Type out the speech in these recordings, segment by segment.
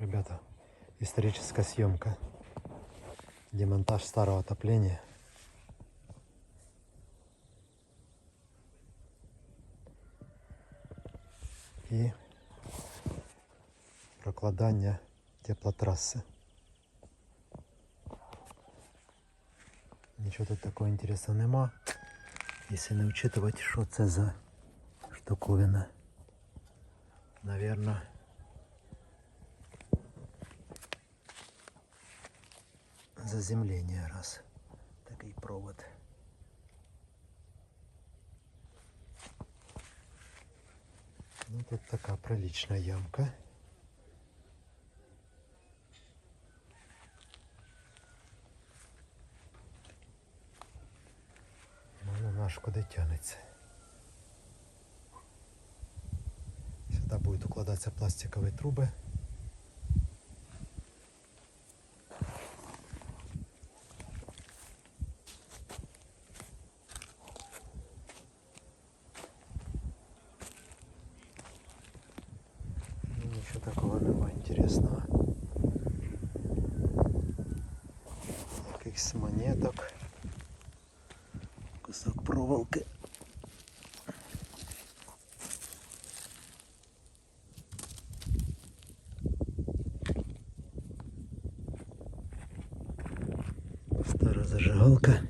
Ребята, историческая съемка. Демонтаж старого отопления. І прокладання теплотраси. Нічого тут такого інтересного нема. Якщо не вчитувати, що це за штуковина. Наверно, заземление раз. Такий провод. Ну тут така прилична ямка. Ну, ж куди тянеться. Сюда будут укладываться пластиковые трубы. Ну, такого нема интересного. Якихось монеток. Кусок проволоки. Стара зажигалка.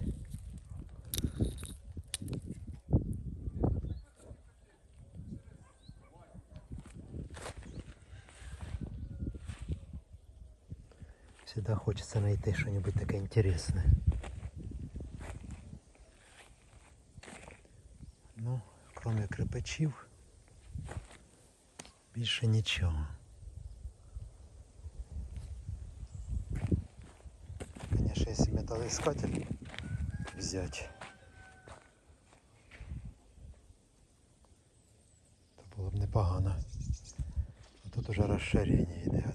Всегда хочется найти что-нибудь такое интересное. Ну, кроме крипачів, більше нічого. Конечно, если металлоискатель взять, то було б непогано. А тут уже розширення йде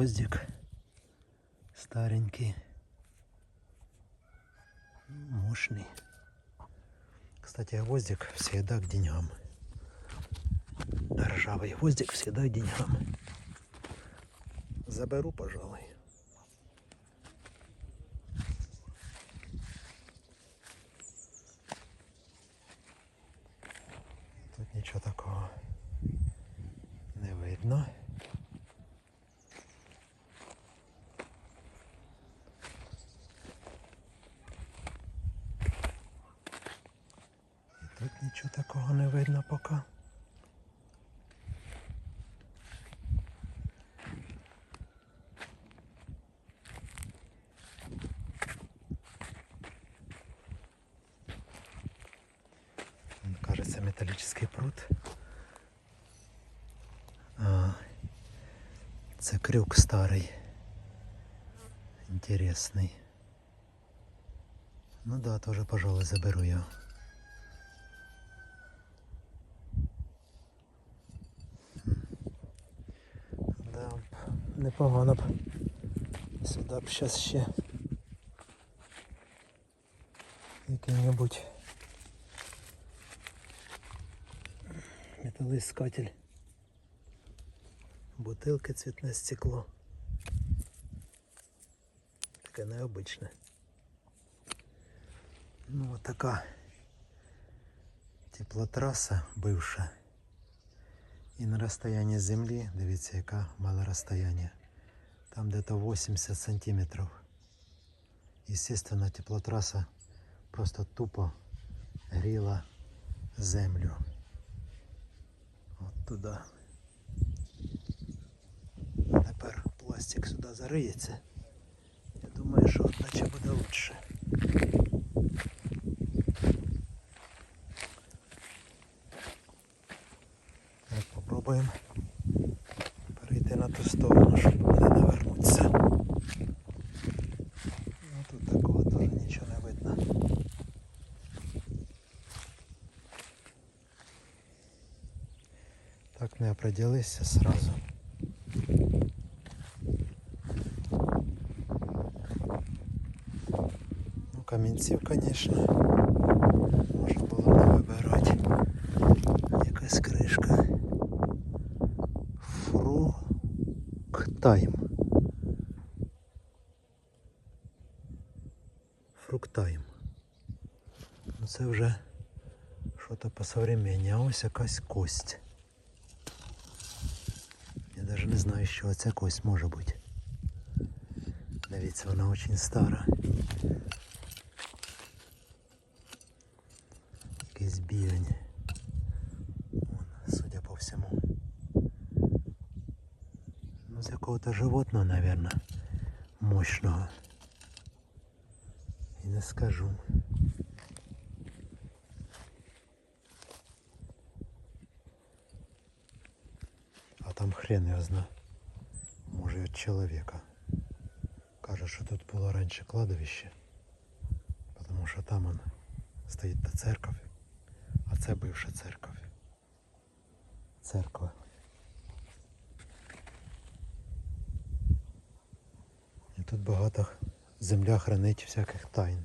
Гвоздик старенький, мощный. Кстати, гвоздик всегда к деньгам. Ржавый гвоздик всегда к деньгам. Заберу, пожалуй. Тут нічого такого не видно. Нічого такого не видно поки. Вон, кажется, металлический пруд. Це крюк старий. Интересный. Ну да, тоже, пожалуй, заберу його. Да, б, непогано б. Сюди б зараз ще який-небудь металоискатель. Бутилки цвітне стекло. Таке необичне. Ну от така теплотраса бивша. І на розстоянні землі, дивіться, яка мала розстояння. Там где-то 80 сантиметров. Естественно, теплотраса просто тупо гріла землю. От туди. Тепер пластик сюди зариється. Я думаю, що от наче буде лучше. Так, попробуємо перейти на ту сторону, щоб не навернутися. Ну тут такого теж нічого не видно. Так не определися сразу. Ну, камінців, звісно, можна було не вибирати. Фруктайм. Фруктайм. Ну це вже що-то по современні, ось якась кость. Я навіть не знаю, що ця кость може бути. Дивіться, вона дуже стара. Якийсь бівень. З якого-то животного, наверное, мощного. І не скажу. А там хрен його зна. Може і від чоловіка. Каже, тут було раніше кладовище. Тому що там он стоїть та церковь, а це бивша церковь. Церква. Тут багато земля хранить всяких тайн.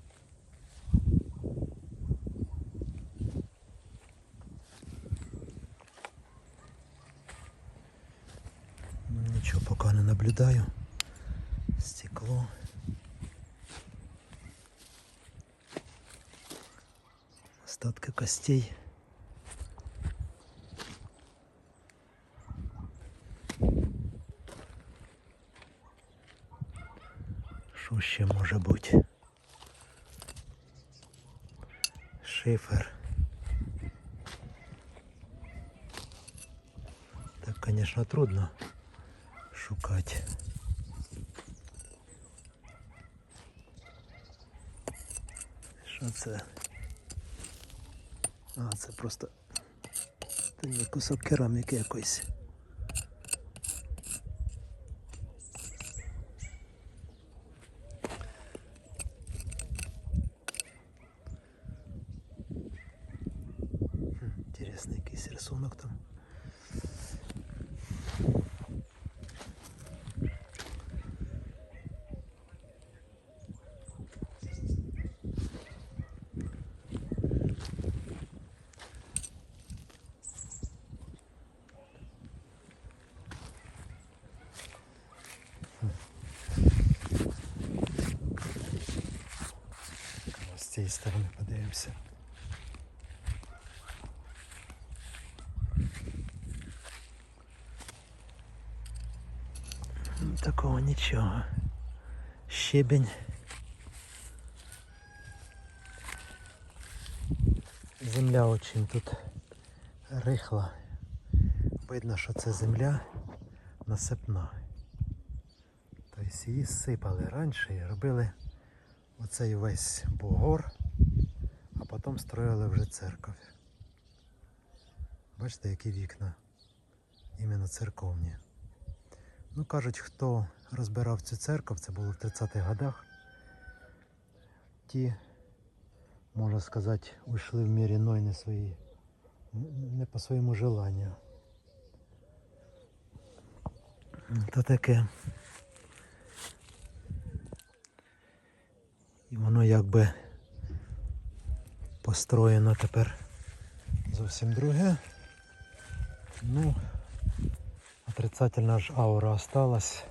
Ну, Нічого поки не наблюдаю. Стекло. Остатки костей. Що ще може бути? Шифер. Так, конечно, трудно шукати. Що це? А, це просто це не кусок кераміки якоїсь. рисунок там. З цієї сторони подивимося. Такого нічого. Щебень. Земля очень тут рихла. Видно, що це земля насипна. Тобто її сипали раніше і робили оцей весь бугор, а потім строїли вже церковь. Бачите, які вікна? Іменно церковні. Ну, кажуть, хто розбирав цю церкву, це було в 30-х годах. Ті, можна сказати, уйшли в мір іной не свої, не по своєму желанню. То таке. І воно якби построєно тепер зовсім друге. Ну, отрицательна ж аура осталась.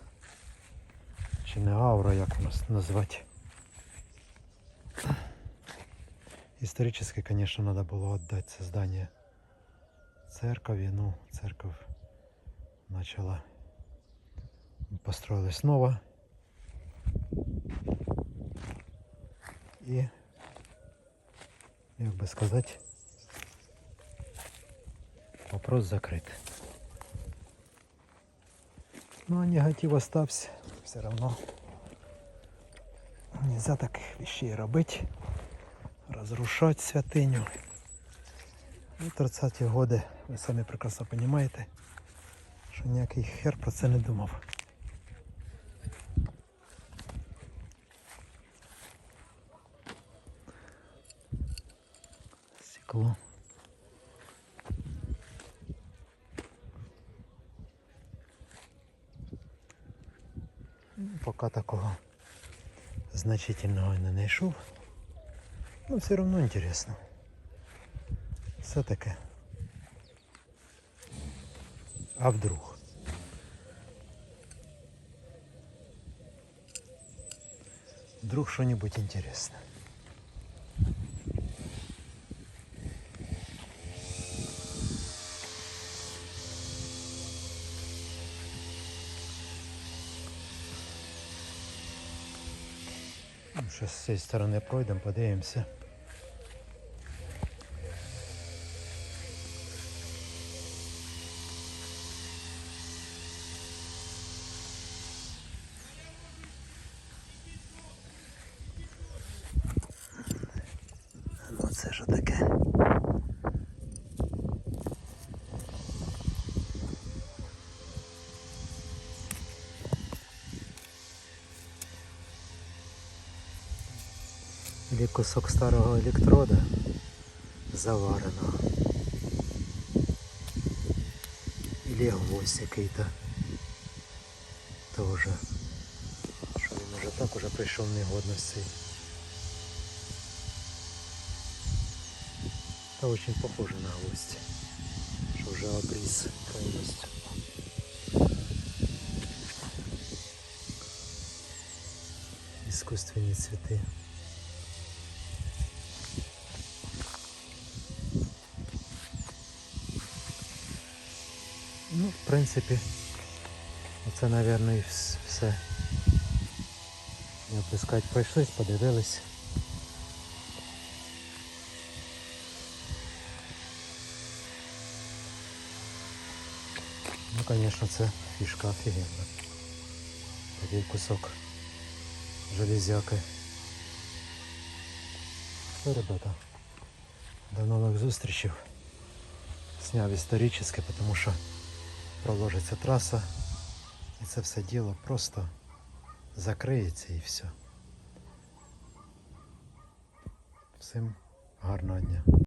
Чи не аура, як воно назвати. Історично, конечно, надо було віддати це здання церкові. Ну, церковь почала построилась снова. І, як би сказати, вопрос закрит. Ну а негатив остався. Все равно нельзя таких вещей робити. Разрушать святыню. Ну, 30-ті годи, ви самі прекрасно розумієте, що ніякий хер про це не думав. Стекло. Пока такого значительного не знайшов. но все равно интересно. Все-таки. А вдруг? Вдруг что-нибудь интересное. Ще з цієї сторони пройдемо, подивимося. Ну це що таке? кусок старого электрода завареного. Или гвоздь який-то. Тоже. Що він уже так уже прийшов в негодності. Та очень похоже на гвоздь. Що вже обріз повністю. Искусственные цветы. В принципі, це, мабуть, і все. Сказати, пройшлись, подивились. Ну, звісно, це фішка офігенна. Такий кусок железяки. Все, ребята, до нових зустрічей. Сняв історично, тому що проложиться траса і це все діло просто закриється і все. Всім гарного дня.